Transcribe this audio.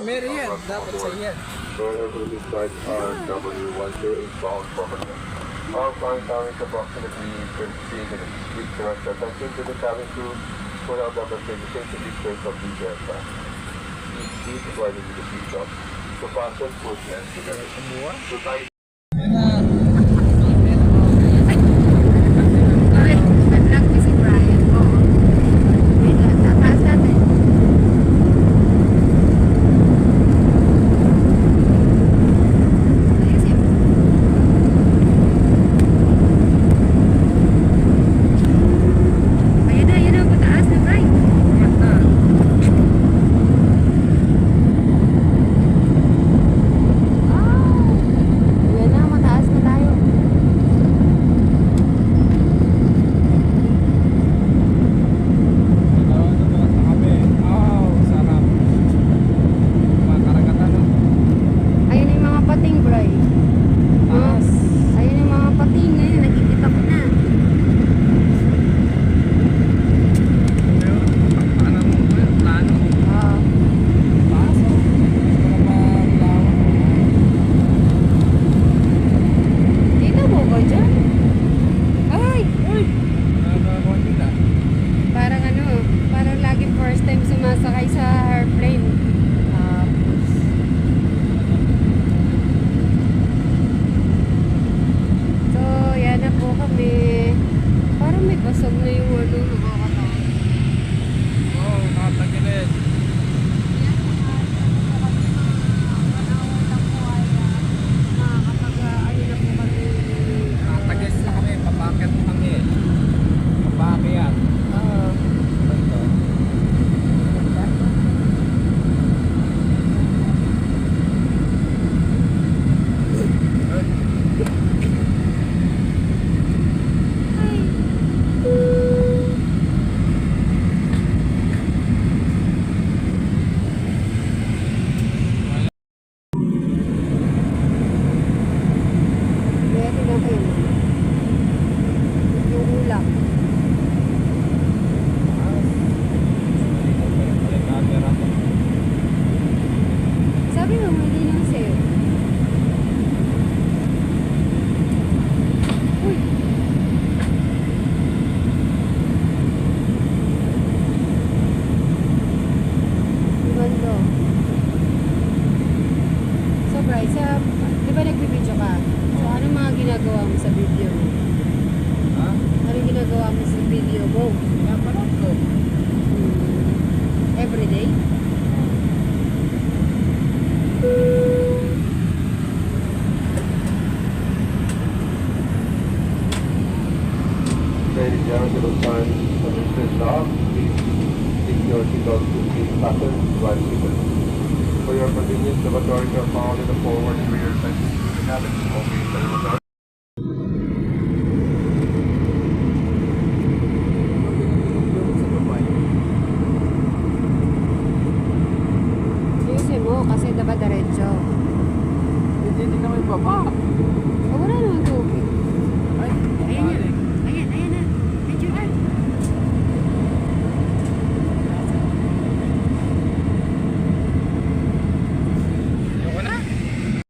Meron yan. Dapat sa yan. Further to this are W10 inbound for Our flight time is approximately 23 minutes. Please direct attention to the cabin crew for our double safety distance of these aircraft. Please keep riding the seatbelt. The passengers will end together. 我真的很 mo sa video mo? Ha? Ano ginagawa mo sa video mo? Pinapanood ko. Hmm. Everyday? Ladies and gentlemen, those times when it's off, please keep your seatbelt seat fastened while seated. For your convenience, the majority are found in the forward and rear sections of the cabin. Okay, so the majority 好